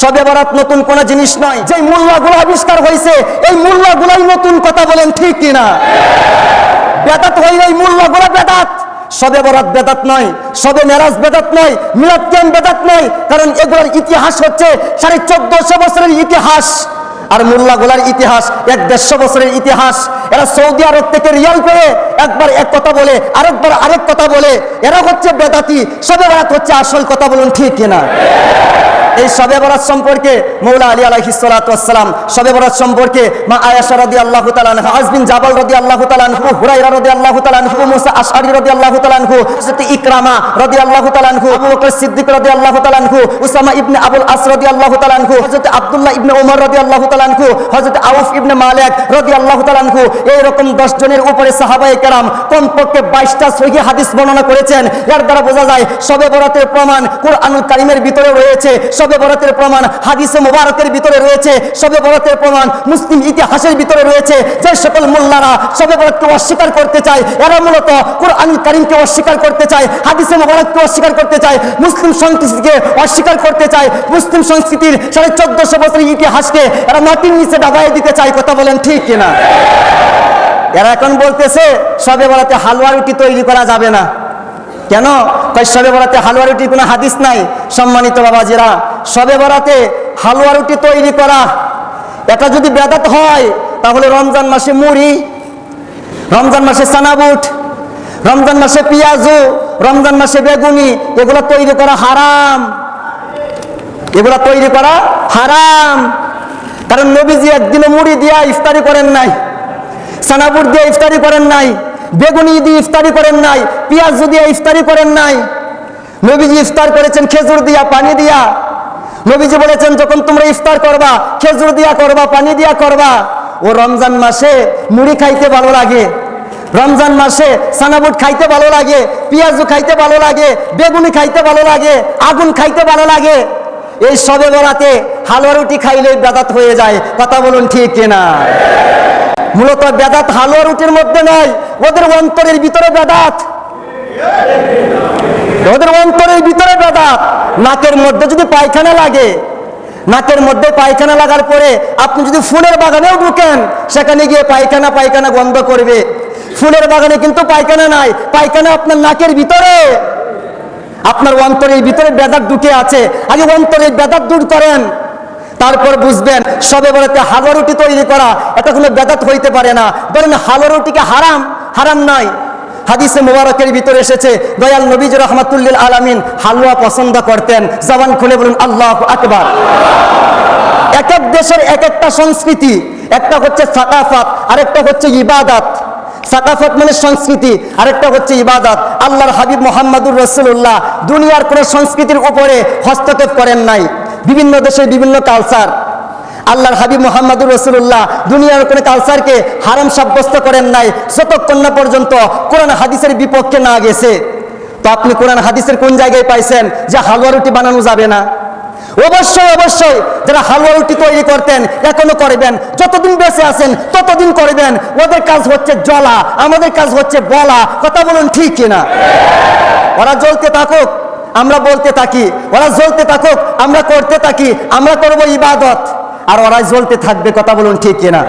সবে বরাত নতুন কোন জিনিস নয়। যে মোল্লাগুলো আবিষ্কার হয়েছে, এই মোল্লাগুলাই নতুন কথা বলেন ঠিক কিনা? বেদাত হইলে এই মোল্লাগুলো বেদাত। সবে বরাত বেদাত নয়, সবে মেরাজ বেদাত নয়, মিলাদ কেন বেদাত নয়, কারণ এগুলোর ইতিহাস হচ্ছে সাড়ে চোদ্দশো বছরের ইতিহাস। আর মোল্লাগুলার ইতিহাস এক দেড়শো বছরের ইতিহাস। এরা সৌদি আরব থেকে রিয়াল পেয়ে একবার এক কথা বলে, আরেকবার আরেক কথা বলে। এরা হচ্ছে বেদাতি, সবে বরাত হচ্ছে আসল কথা বলুন ঠিক কিনা? এই সবে বরাত সম্পর্কে মৌলা আলী আলাইহিস সবে বরাত সম্পর্কে মা আয়েশা রাদিয়াল্লাহু তাআলা আনহা আজবিন জাবাল রাদিয়াল্লাহু তাআলা আনহু, হুরায়রা রাদিয়াল্লাহু তাআলা আনহু মুসা আশআরি রাদিয়াল্লাহু তাআলা আনহু, হযরত ইকরামা রাদিয়াল্লাহু তাআলা আনহু, আবু সিদ্দিক রাদিয়াল্লাহু তাআলা আনহু, উসামা ইবনে আবুল আস রাদিয়াল্লাহু তাআলা আনহু, হযরত আব্দুল্লাহ ইবনে ওমর রাদিয়াল্লাহু তাআলা আনহু, হযরত আউফ ইবনে মালিক রাদিয়াল্লাহু তাআলা আনহু, এই রকম 10 জনের উপরে সাহাবায়ে কেরাম কমপক্ষে 22টা সহিহ হাদিস বর্ণনা করেছেন। এর দ্বারা বোঝা যায় সবে বরাতের প্রমাণ কুরআনুল কারীমের ভিতরে রয়েছে সবে বরাতের প্রমাণ, হাদিসে মুবারকের ভিতরে রয়েছে সবে বরাতের প্রমাণ, মুসলিম ইতিহাসের ভিতরে রয়েছে যে সকল মোল্লারা সবে বরাতকে অস্বীকার করতে চায়। এরা মূলত কুরআনুল কারীমকে অস্বীকার করতে চায়, হাদিসে মুবারককে অস্বীকার করতে চায়, মুসলিম সংস্কৃতিকে অস্বীকার করতে চায়, মুসলিম সংস্কৃতির সাড়ে চোদ্দশো বছরের ইতিহাসকে এরা মাটির নিচে ডাবাই দিতে চায়, কথা বলেন ঠিক কিনা? এরা এখন বলতেছে সবে বরাতে হালুয়া রুটি তৈরি করা যাবে না। কেন? কই সবে বরাতে হালুয়া রুটির কোনো হাদিস নাই? সম্মানিত বাবাজিরা সবে বরাতে হালুয়া রুটি তৈরি করা। এটা যদি বেদাত হয়, তাহলে রমজান মাসে মুড়ি, রমজান মাসে সানাবুট, রমজান মাসে পেঁয়াজু, রমজান মাসে বেগুনি, এগুলো তৈরি করা হারাম। এগুলো তৈরি করা হারাম। কারণ নবীজি একদিনে মুড়ি দিয়া ইফতারি করেন নাই, সানাবুট দিয়ে ইফতারি করেন নাই, বেগুনি দিয়ে ইফতারি করেন নাই, পেঁয়াজ দিয়ে ইফতারি করেন নাই। নবীজি ইফতার করেছেন খেজুর দিয়া, পানি দিয়া। নবীজি বলেছেন, যখন তোমরা ইফতার করবা, খেজুর দিয়া করবা, পানি দিয়া করবা, ও রমজান মাসে মুড়ি খাইতে ভালো লাগে। রমজান মাসে সানাবুট খাইতে ভালো লাগে, পেঁয়াজু খাইতে ভালো লাগে, বেগুনি খাইতে ভালো লাগে, আগুন খাইতে ভালো লাগে। এই সবে বলাতে হালুয়া রুটি খাইলে বেদাত হয়ে যায়। কথা বলুন ঠিক কিনা? মূলত বেদাত হালুয়া রুটির মধ্যে নয়, ওদের অন্তরের ভিতরে বেদাত। ওদের অন্তরের ভিতরে বেদাত নাকের মধ্যে যদি পায়খানা লাগে, নাকের মধ্যে পায়খানা লাগার পরে আপনি যদি ফুলের বাগানেও ঢুকেন, সেখানে গিয়ে পায়খানা পায়খানা বন্ধ করবে। ফুলের বাগানে কিন্তু পায়খানা নাই, পায়খানা আপনার নাকের ভিতরে। আপনার অন্তরের ভিতরে বেদাত ঢুকে আছে। আগে অন্তরের বেদাত দূর করেন, তারপর বুঝবেন সবে বলতে হালুয়া রুটি তৈরি করা এটা কোনো বেদাত হইতে পারে না। বলেন হালুয়া রুটিকে হারাম হারাম নয় হাদিসে মুবারকের ভিতরে এসেছে, দয়াল নবীজ রহমাতুল্লিল আলামিন হালুয়া পছন্দ করতেন। জবান খুলে বলুন, আল্লাহ আকবার। এক এক দেশের এক একটা সংস্কৃতি, একটা হচ্ছে সাকাফাত, আরেকটা হচ্ছে ইবাদাত। সাকাফত মানে সংস্কৃতি, আরেকটা হচ্ছে ইবাদত। আল্লাহর হাবিব মোহাম্মদুর রসুল্লাহ দুনিয়ার কোনো সংস্কৃতির উপরে হস্তক্ষেপ করেন নাই। বিভিন্ন দেশের বিভিন্ন কালচার আল্লাহর হাবিব মোহাম্মদুর রসুল্লাহ দুনিয়ার কোনো কালচারকে হারাম সাব্যস্ত করেন নাই, যতক্ষণ না পর্যন্ত কোরআন হাদিসের বিপক্ষে না গেছে। তো আপনি কোরআন হাদিসের কোন জায়গায় পাইছেন যে হালুয়া রুটি বানানো যাবে না? অবশ্যই অবশ্যই যারা হালুয়া রুটি তৈরি করতেন, এখনও করবেন। যতদিন বেঁচে আছেন, ততদিন করবেন। ওদের কাজ হচ্ছে জ্বলা, আমাদের কাজ হচ্ছে বলা। কথা বলুন ঠিক কিনা? ওরা জ্বলতে থাকুক, আমরা বলতে থাকি। ওরা জ্বলতে থাকুক, আমরা করতে থাকি, আমরা করব ইবাদত। আর ওরা জ্বলতে থাকবে কথা বলুন ঠিক কিনা?